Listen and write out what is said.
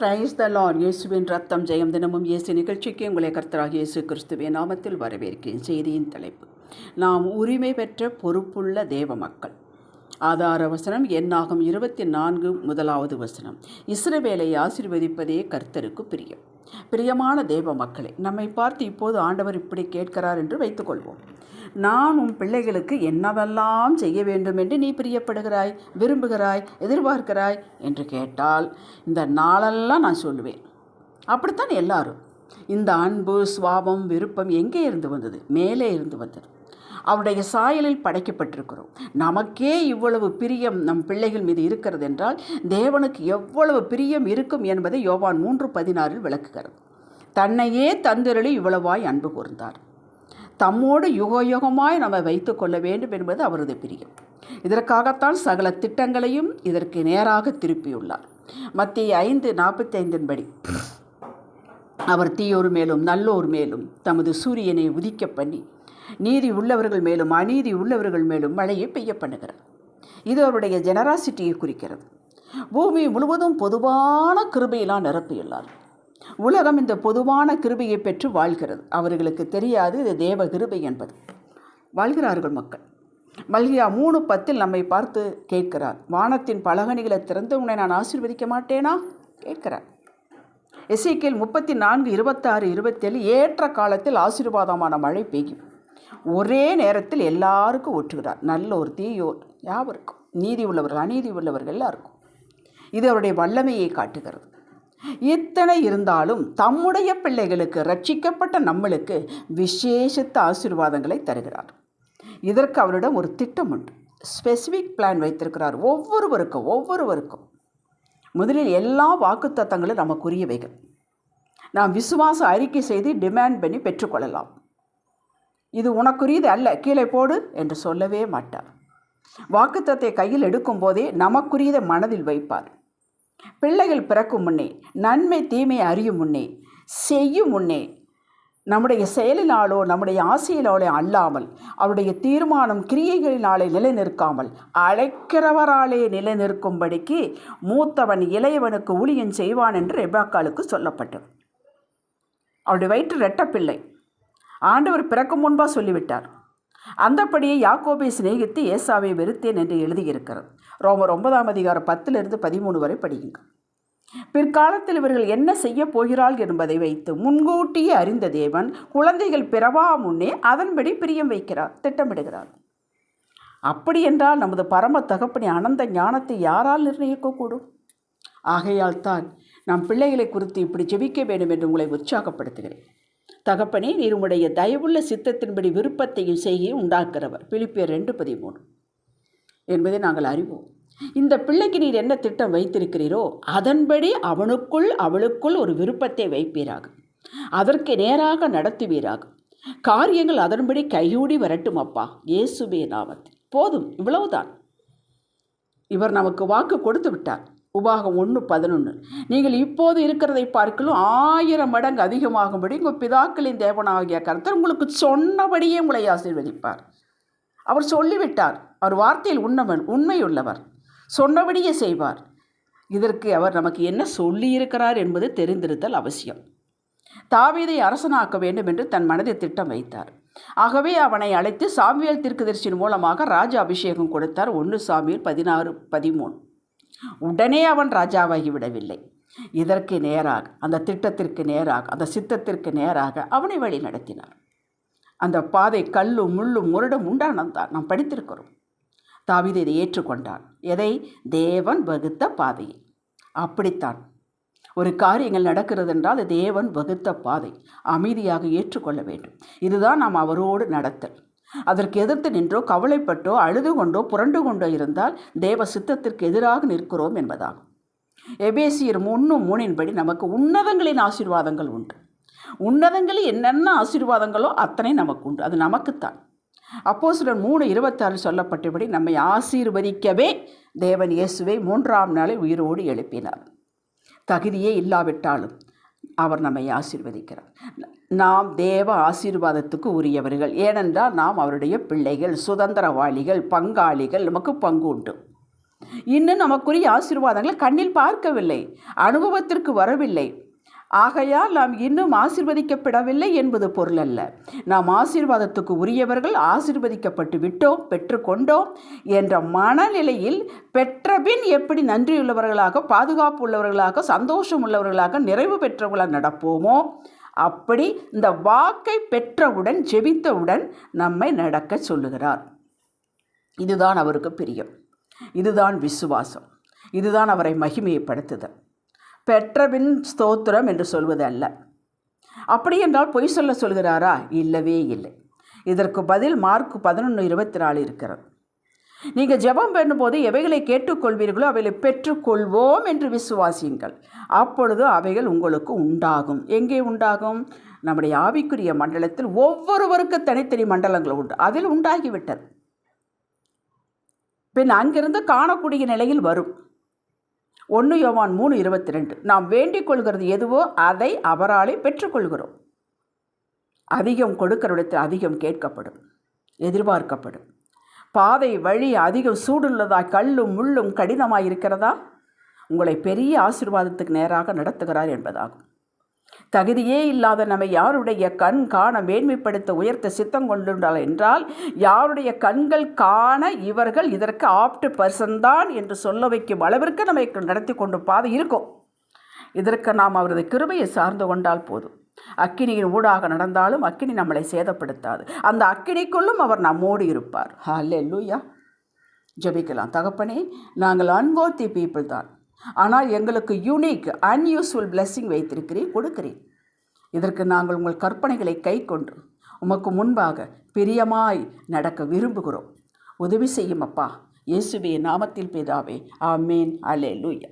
Praise the Lord இயேசுவின் ரத்தம் ஜெயம் தினமும் இயேசு நிகழ்ச்சிக்கு உங்களை கர்த்தராக இயேசு கிறிஸ்துவின் நாமத்தில் வரவேற்கிறேன். செய்தியின் தலைப்பு நாம் உரிமை பெற்ற பொறுப்புள்ள தேவ மக்கள். ஆதார வசனம் எண்ணாகும் இருபத்தி நான்கு முதலாவது வசனம். இஸ்ரவேலை ஆசீர்வதிப்பதே கர்த்தருக்கு பிரியம். பிரியமான தேவ மக்களே நம்மை பார்த்து இப்போது ஆண்டவர் இப்படி கேட்கிறார் என்று வைத்துக்கொள்வோம். நான் உன் பிள்ளைகளுக்கு என்னவெல்லாம் செய்ய வேண்டும் என்று நீ பிரியப்படுகிறாய் விரும்புகிறாய் எதிர்பார்க்கிறாய் என்று கேட்டால் இந்த நாளெல்லாம் நான் சொல்லுவேன். அப்படித்தான் எல்லாரும். இந்த அன்பு சுவாபம் விருப்பம் எங்கே இருந்து வந்தது? மேலே இருந்து வந்தது. அவருடைய சாயலில் படைக்கப்பட்டிருக்கிறோம். நமக்கே இவ்வளவு பிரியம் நம் பிள்ளைகள் மீது இருக்கிறது என்றால் தேவனுக்கு எவ்வளவு பிரியம் இருக்கும் என்பதை யோவான் மூன்று பதினாறில் விளக்குகிறது. தன்னையே தந்திரளி இவ்வளவாய் அன்பு கூர்ந்தார். தம்மோடு யுகயுகமாய் நம்ம வைத்து கொள்ள வேண்டும் என்பது அவரது பிரியம். இதற்காகத்தான் சகல திட்டங்களையும் இதற்கு நேராக திருப்பியுள்ளார். மத்திய ஐந்து நாற்பத்தைந்தின் படி. அவர் தீயோர் மேலும் நல்லோர் மேலும் தமது சூரியனை உதிக்க பண்ணி நீதி உள்ளவர்கள் மேலும் அநீதி உள்ளவர்கள் மேலும் மழையை பெய்ய பண்ணுகிறார் இது அவருடைய ஜெனராசிட்டியை குறிக்கிறது. பூமி முழுவதும் பொதுவான கிருபையெல்லாம் நிரப்பியுள்ளார். உலகம் இந்த பொதுவான கிருபையை பெற்று வாழ்கிறது. அவர்களுக்கு தெரியாது இது தேவ கிருபை என்பது. வாழ்கிறார்கள் மக்கள். மல்கியா மூணு பத்தில் நம்மை பார்த்து கேட்கிறார். வானத்தின் பலகணிகளை திறந்து உன்னை நான் ஆசீர்வதிக்க மாட்டேனா? கேட்கிறார். எஸ்ஐக்கியல் முப்பத்தி நான்கு இருபத்தாறு இருபத்தேழு ஏற்ற காலத்தில் ஆசீர்வாதமான மழை பெய்யும். ஒரே நேரத்தில் எல்லாருக்கும் ஒற்றுகிறார். நல்ல ஒரு தீயோர் யாவருக்கும்? நீதி உள்ளவர்கள் அநீதி உள்ளவர்கள் எல்லாருக்கும். இது அவருடைய வல்லமையை காட்டுகிறது. இத்தனை இருந்தாலும் தம்முடைய பிள்ளைகளுக்கு ரட்சிக்கப்பட்ட நம்மளுக்கு விசேஷத்த ஆசீர்வாதங்களை தருகிறார். இதற்கு அவரிடம் ஒரு திட்டம் உண்டு. ஸ்பெசிஃபிக் பிளான் வைத்திருக்கிறார். ஒவ்வொருவருக்கும் ஒவ்வொருவருக்கும். முதலில் எல்லா வாக்குத்தத்தங்களும் நமக்குரியவைகள் நாம் விசுவாச அறிக்கை செய்து டிமாண்ட் பண்ணி பெற்றுக்கொள்ளலாம். இது உனக்குரியது அல்ல கீழே போடு என்று சொல்லவே மாட்டார். வாக்குத்தத்தை கையில் எடுக்கும்போதே நமக்குரியதை மனதில் வைப்பார். பிள்ளைகள் பிறக்கும் முன்னே நன்மை தீமை அறியும் முன்னே செய்யும் முன்னே நம்முடைய செயலினாலோ நம்முடைய ஆசையினாலோ அல்லாமல் அவருடைய தீர்மானம் கிரியைகளினாலே நிலைநிற்காமல் அழைக்கிறவராலே நிலைநிற்கும்படிக்கு மூத்தவன் இளையவனுக்கு ஊழியன் செய்வான் என்று ரெபாக்காலுக்கு சொல்லப்பட்டது. அவருடைய வயிற்று ரெட்டப்பிள்ளை. ஆண்டவர் பிறக்கும் முன்பாக சொல்லிவிட்டார். அந்தப்படியே யாக்கோபை சிநேகித்து ஏசாவை வெறுத்தேன் என்று எழுதியிருக்கிறது. ரோமர் ஒன்பதாம் அதிகாரம் பத்திலிருந்து பதிமூணு வரை படியுங்க பிற்காலத்தில் இவர்கள் என்ன செய்ய போகிறாள் என்பதை வைத்து முன்கூட்டியே அறிந்த தேவன் குழந்தைகள் பிறவா முன்னே அதன்படி பிரியம் வைக்கிறார் திட்டமிடுகிறார். அப்படி என்றால் நமது பரம தகப்பனி அனந்த ஞானத்தை யாரால் நிர்ணயிக்கக்கூடும்? ஆகையால் தான் நம் பிள்ளைகளை குறித்து இப்படி ஜெபிக்க வேண்டும் என்று உங்களை உற்சாகப்படுத்துகிறேன். தகப்பனே நீர் உம்முடைய தயவுள்ள சித்தத்தின்படி விருப்பத்தையும் செய்ய உண்டாக்குறவர் பிலிப்பியர் ரெண்டு பதிமூணு என்பதை நாங்கள் அறிவோம். இந்த பிள்ளைக்கு நீர் என்ன திட்டம் வைத்திருக்கிறீரோ அதன்படி அவனுக்குள் அவளுக்குள் ஒரு விருப்பத்தை வைப்பீராக. அதற்கு நேராக நடத்துவீராக. காரியங்கள் அதன்படி கையூடி வரட்டும் அப்பா. இயேசுபே நாமத்தில். போதும் இவ்வளவுதான். இவர் நமக்கு வாக்கு கொடுத்து விட்டார். உபாகம் ஒன்று பதினொன்று நீங்கள் இப்போது இருக்கிறதை பார்க்கலும் ஆயிரம் மடங்கு அதிகமாகும்படி உங்கள் பிதாக்களின் தேவனாகிய கருத்தர் உங்களுக்கு சொன்னபடியே உங்களை ஆசீர்வதிப்பார். அவர் சொல்லிவிட்டார் அவர் வார்த்தையில் உண்ணவன் உண்மையுள்ளவர் சொன்னபடியே செய்வார். இதற்கு அவர் நமக்கு என்ன சொல்லியிருக்கிறார் என்பது தெரிந்திருத்தல் அவசியம். தாவீதை அரசனாக்க வேண்டும் என்று தன் மனதில் திட்டம் வைத்தார். ஆகவே அவனை அழைத்து சாமியல் தீர்க்கதரிசியின் மூலமாக ராஜ அபிஷேகம் கொடுத்தார். ஒன்று சாமியல் பதினாறு பதிமூணு. உடனே அவன் ராஜாவாகி விடவில்லை. இதற்கு நேராக அந்த திட்டத்திற்கு நேராக அந்த சித்தத்திற்கு நேராக அவனை வழி நடத்தினார். அந்த பாதை கல்லும் முள்ளும் முரடும் உண்டானந்தான் நாம் படித்திருக்கிறோம். தாவித இதை ஏற்றுக்கொண்டான். எதை? தேவன் வகுத்த பாதையை. அப்படித்தான். ஒரு காரியங்கள் நடக்கிறது என்றால் தேவன் வகுத்த பாதை அமைதியாக ஏற்றுக்கொள்ள வேண்டும். இதுதான் நாம் அவரோடு நடத்தல். அதற்கு எதிர்த்து நின்றோ கவலைப்பட்டோ அழுது கொண்டோ புரண்டு கொண்டோ இருந்தால் தேவ சித்தத்திற்கு எதிராக நிற்கிறோம் என்பதாகும். எபேசியர் மூணு மூணின்படி நமக்கு உன்னதங்களின் ஆசீர்வாதங்கள் உண்டு. உன்னதங்களில் என்னென்ன ஆசீர்வாதங்களோ அத்தனை நமக்கு உண்டு. அது நமக்குத்தான். அப்போ சிலர் மூணு இருபத்தாறு சொல்லப்பட்டபடி நம்மை ஆசீர்வதிக்கவே தேவன் இயேசுவை மூன்றாம் நாளை உயிரோடு எழுப்பினார். தகுதியே இல்லாவிட்டாலும் அவர் நம்மை ஆசீர்வதிக்கிறார். நாம் தேவ ஆசீர்வாதத்துக்கு உரியவர்கள். ஏனென்றால் நாம் அவருடைய பிள்ளைகள் சுதந்திரவாளிகள் பங்காளிகள் நமக்கு பங்கு உண்டு இன்னும் நமக்குரிய ஆசீர்வாதங்களை கண்ணில் பார்க்கவில்லை. அனுபவத்திற்கு வரவில்லை. ஆகையால் நாம் இன்னும் ஆசிர்வதிக்கப்படவில்லை என்பது பொருள் அல்ல நாம் ஆசீர்வாதத்துக்கு உரியவர்கள் ஆசிர்வதிக்கப்பட்டு விட்டோம் பெற்றுக்கொண்டோம் என்ற மனநிலையில் பெற்றபின் எப்படி நன்றியுள்ளவர்களாக பாதுகாப்பு உள்ளவர்களாக சந்தோஷம் உள்ளவர்களாக நிறைவு பெற்றவர்களாக நடப்போமோ அப்படி இந்த வாக்கை பெற்றவுடன் ஜெபித்தவுடன் நம்மை நடக்க சொல்லுகிறார். இதுதான் அவருக்கு பிரியம். இதுதான் விசுவாசம். இதுதான் அவரை மகிமையப்படுத்துதல் பெற்றபின் ஸ்தோத்திரம் என்று சொல்வது அல்ல அப்படி என்றால் பொய் சொல்ல சொல்கிறாரா? இல்லவே இல்லை. இதற்கு பதில் மார்க் பதினொன்று இருபத்தி நாலு இருக்கிறது. நீங்கள் ஜெபம் பண்ணும்போது எவைகளை கேட்டுக்கொள்வீர்களோ அவைகளை பெற்றுக்கொள்வோம் என்று விசுவாசியுங்கள். அப்பொழுது அவைகள் உங்களுக்கு உண்டாகும். எங்கே உண்டாகும்? நம்முடைய ஆவிக்குரிய மண்டலத்தில் ஒவ்வொருவருக்கு தனித்தனி மண்டலங்கள் உண்டு. அதில் உண்டாகிவிட்டது. பின் அங்கிருந்து காணக்கூடிய நிலையில் வரும். ஒன்று யோவான் மூணு இருபத்தி ரெண்டு. நாம் வேண்டிக் கொள்கிறது எதுவோ அதை அவராலே பெற்றுக்கொள்கிறோம் அதிகம் கொடுக்கிறவிடத்தில் அதிகம் கேட்கப்படும் எதிர்பார்க்கப்படும். பாதை வழி அதிகம் சூடுள்ளதாய் கல்லும் முள்ளும் கடினமாக இருக்கிறதா? உங்களை பெரிய ஆசீர்வாதத்துக்கு நேராக நடத்துகிறார் என்பதாகும். தகுதியே இல்லாத நம்மை யாருடைய கண் காண மேன்மைப்படுத்த உயர்த்த சித்தம் கொண்டுள்ளார் என்றால் யாருடைய கண்கள் காண இவர்கள் இதற்கு ஆப்ட் பர்சன் தான் என்று சொல்ல வைக்கும் அளவிற்கு நம்மை நடத்தி கொண்டு பாதை இருக்கும். இதற்கு நாம் அவரது கிருபையை சார்ந்து கொண்டால் போதும். அக்கினியின் ஊடாக நடந்தாலும் அக்கினி நம்மளை சேதப்படுத்தாது. அந்த அக்கினிக்குள்ளும் அவர் நம்மோடு இருப்பார். ஹல்லே லூயா ஜபிக்கலாம். தகப்பனே நாங்கள் அன்போத்தி பீப்புள் தான். ஆனால் எங்களுக்கு யூனிக் அன்யூஸ்ஃபுல் பிளெஸ்ஸிங் வைத்திருக்கிறேன் கொடுக்கிறேன் இதற்கு நாங்கள் உங்கள் கற்பனைகளை கை கொண்டு உமக்கு முன்பாக பிரியமாய் நடக்க விரும்புகிறோம். உதவி செய்யும் அப்பா இயேசுவே நாமத்தில் பேதாவே ஆமேன் அலே லூயா